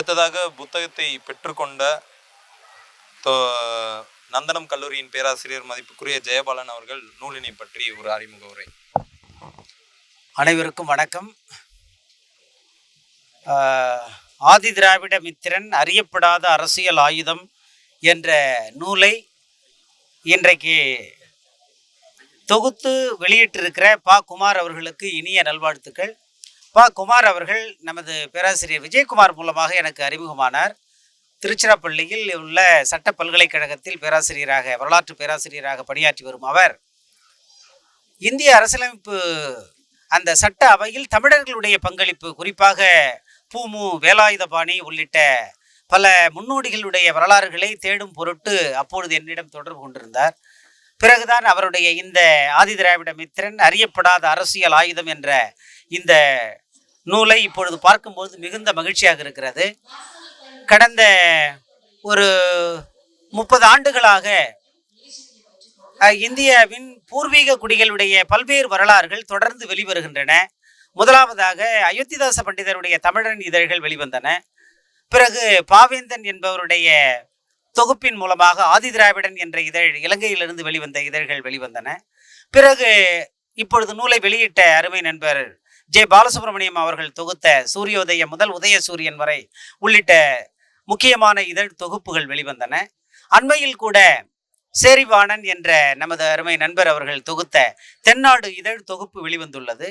அடுத்ததாக புத்தகத்தை பெற்றுக்கொண்ட நந்தனம் கல்லூரியின் பேராசிரியர் மதிப்புக்குரிய ஜெயபாலன் அவர்கள் நூலினை பற்றி ஒரு அறிமுக உரை. அனைவருக்கும் வணக்கம். ஆதி திராவிட மித்திரன் அறியப்படாத அரசியல் ஆயுதம் என்ற நூலை இன்றைக்கு தொகுத்து வெளியிட்டிருக்கிற பா. குமார் அவர்களுக்கு இனிய நல்வாழ்த்துக்கள். பா குமார் அவர்கள் நமது பேராசிரியர் விஜயகுமார் மூலமாக எனக்கு அறிமுகமானார். திருச்சிராப்பள்ளியில் உள்ள சட்ட பல்கலைக்கழகத்தில் பேராசிரியராக வரலாற்று பேராசிரியராக பணியாற்றி வரும் அவர். இந்திய அரசியலமைப்பு அந்த சட்ட அவையில் தமிழர்களுடைய பங்களிப்பு குறிப்பாக பூமு வேலாயுதபாணி உள்ளிட்ட பல முன்னோடிகளுடைய வரலாறுகளை தேடும் பொருட்டு அப்பொழுது என்னிடம் தொடர்பு கொண்டிருந்தார். பிறகுதான் அவருடைய இந்த ஆதிதிராவிட மித்திரன் அறியப்படாத அரசியல் ஆயுதம் என்ற இந்த நூலை இப்பொழுது பார்க்கும்போது மிகுந்த மகிழ்ச்சியாக இருக்கிறது. கடந்த ஒரு முப்பது ஆண்டுகளாக இந்தியாவின் பூர்வீக குடிகளுடைய பல்வேறு வரலாறுகள் தொடர்ந்து வெளிவருகின்றன. முதலாவதாக அயோத்திதாச பண்டிதருடைய தமிழன் இதழ்கள் வெளிவந்தன. பிறகு பாவேந்தன் என்பவருடைய தொகுப்பின் மூலமாக ஆதிதிராவிடன் என்ற இதழ் இலங்கையிலிருந்து வெளிவந்த இதழ்கள் வெளிவந்தன. பிறகு இப்பொழுது நூலை வெளியிட்ட அருமை நண்பர் ஜே. பாலசுப்ரமணியம் அவர்கள் தொகுத்த சூரியோதய முதல் உதய சூரியன் வரை உள்ளிட்ட முக்கியமான இதழ் தொகுப்புகள் வெளிவந்தன. அண்மையில் கூட சேரிவாணன் என்ற நமது அருமை நண்பர் அவர்கள் தொகுத்த தென்னாடு இதழ் தொகுப்பு வெளிவந்துள்ளது.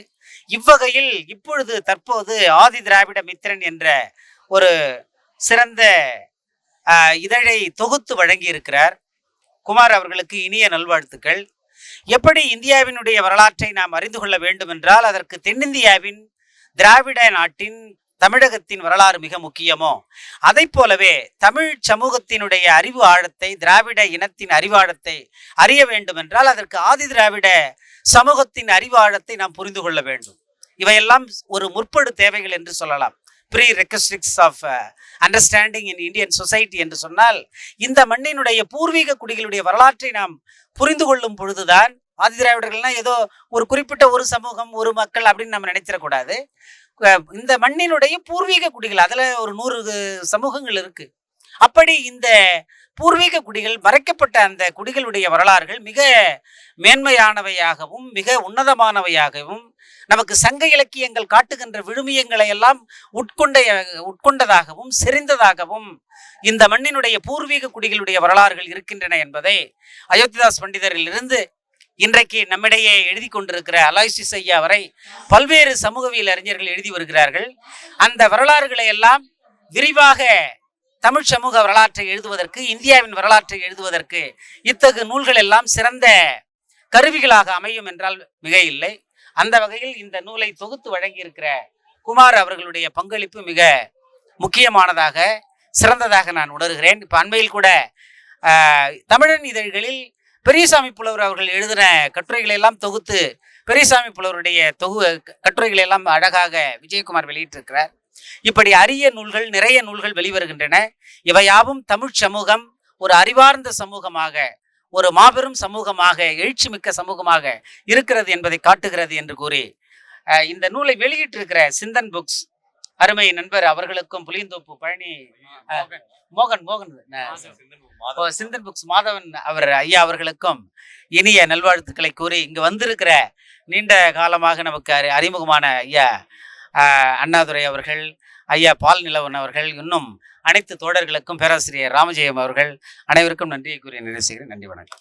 இவ்வகையில் இப்பொழுது தற்போது ஆதி திராவிட மித்திரன் என்ற ஒரு சிறந்த இதழை தொகுத்து வழங்கியிருக்கிறார். குமார் அவர்களுக்கு இனிய நல்வாழ்த்துக்கள். எப்படி இந்தியாவினுடைய வரலாற்றை நாம் அறிந்து கொள்ள வேண்டும் என்றால் அதற்கு தென்னிந்தியாவின் திராவிட நாட்டின் தமிழகத்தின் வரலாறு மிக முக்கியமோ? அதை போலவே தமிழ் சமூகத்தினுடைய அறிவு ஆழத்தை திராவிட இனத்தின் அறிவாழத்தை அறிய வேண்டும் என்றால் அதற்கு ஆதி திராவிட சமூகத்தின் அறிவாழத்தை நாம் புரிந்து கொள்ள வேண்டும். இவையெல்லாம் ஒரு முற்படு தேவைகள் என்று சொல்லலாம். Prerequisites of understanding in Indian society என்று சொன்னால் இந்த மண்ணினுடைய பூர்வீக குடிகளுடைய வரலாற்றை நாம் புரிந்து கொள்ளும் பொழுதுதான் ஆதிதிராவிடர்கள்னால் ஏதோ ஒரு குறிப்பிட்ட ஒரு சமூகம் ஒரு மக்கள் அப்படின்னு நம்ம நினைச்சிடக்கூடாது இந்த மண்ணினுடைய பூர்வீக குடிகள் அதில் ஒரு நூறு சமூகங்கள் இருக்கு. அப்படி இந்த பூர்வீக குடிகள் மறைக்கப்பட்ட அந்த குடிகளுடைய வரலாறுகள் மிக மேன்மையானவையாகவும் மிக உன்னதமானவையாகவும் நமக்கு சங்க இலக்கியங்கள் காட்டுகின்ற விழுமியங்களை எல்லாம் உட்கொண்ட உட்கொண்டதாகவும் செறிந்ததாகவும் இந்த மண்ணினுடைய பூர்வீக குடிகளுடைய வரலாறுகள் இருக்கின்றன என்பதை அயோத்திதாஸ் பண்டிதரிலிருந்து இன்றைக்கு நம்மிடையே எழுதி கொண்டிருக்கிற அலாய்சிஸ் ஐயா வரை பல்வேறு சமூகவியல் அறிஞர்கள் எழுதி வருகிறார்கள். அந்த வரலாறுகளை எல்லாம் விரிவாக தமிழ் சமூக வரலாற்றை எழுதுவதற்கு இந்தியாவின் வரலாற்றை எழுதுவதற்கு இத்தகு நூல்கள் எல்லாம் சிறந்த கருவிகளாக அமையும் என்றால் மிக இல்லை அந்த வகையில் இந்த நூலை தொகுத்து வழங்கியிருக்கிற குமார் அவர்களுடைய பங்களிப்பு மிக முக்கியமானதாக சிறந்ததாக நான் உணர்கிறேன். இப்போ அண்மையில் கூட ஆஹ், தமிழன் இதழ்களில் பெரியசாமி புலவர் அவர்கள் எழுதின கட்டுரைகளை எல்லாம் தொகுத்து பெரியசாமி புலவருடைய தொகு கட்டுரைகளை எல்லாம் அழகாக விஜயகுமார் வெளியிட்டிருக்கிறார். இப்படி அரிய நூல்கள் நிறைய நூல்கள் வெளிவருகின்றன. இவையாவும் தமிழ் சமூகம் ஒரு அறிவார்ந்த சமூகமாக ஒரு மாபெரும் சமூகமாக எழுச்சி மிக்க சமூகமாக இருக்கிறது என்பதை காட்டுகிறது என்று கூறி இந்த நூலை வெளியிட்டிருக்கிற சிந்தன் புக்ஸ் அருமை நண்பர் அவர்களுக்கும் புளியந்தோப்பு பழனி அஹ், மோகன் மோகன் சிந்தன் புக்ஸ் மாதவன் அவர் ஐயா அவர்களுக்கும் இனிய நல்வாழ்த்துக்களை கூறி இங்கு வந்திருக்கிற நீண்ட காலமாக நமக்கு அறி- அறிமுகமான ஐயா அண்ணாதுரை அவர்கள் ஐயா பால் நிலவன் அவர்கள் இன்னும் அனைத்து தோழர்களுக்கும் பேராசிரியர் ராமஜெயம் அவர்கள் அனைவருக்கும் நன்றியை கூறி நிறைவு செய்கிறேன். நன்றி வணக்கம்.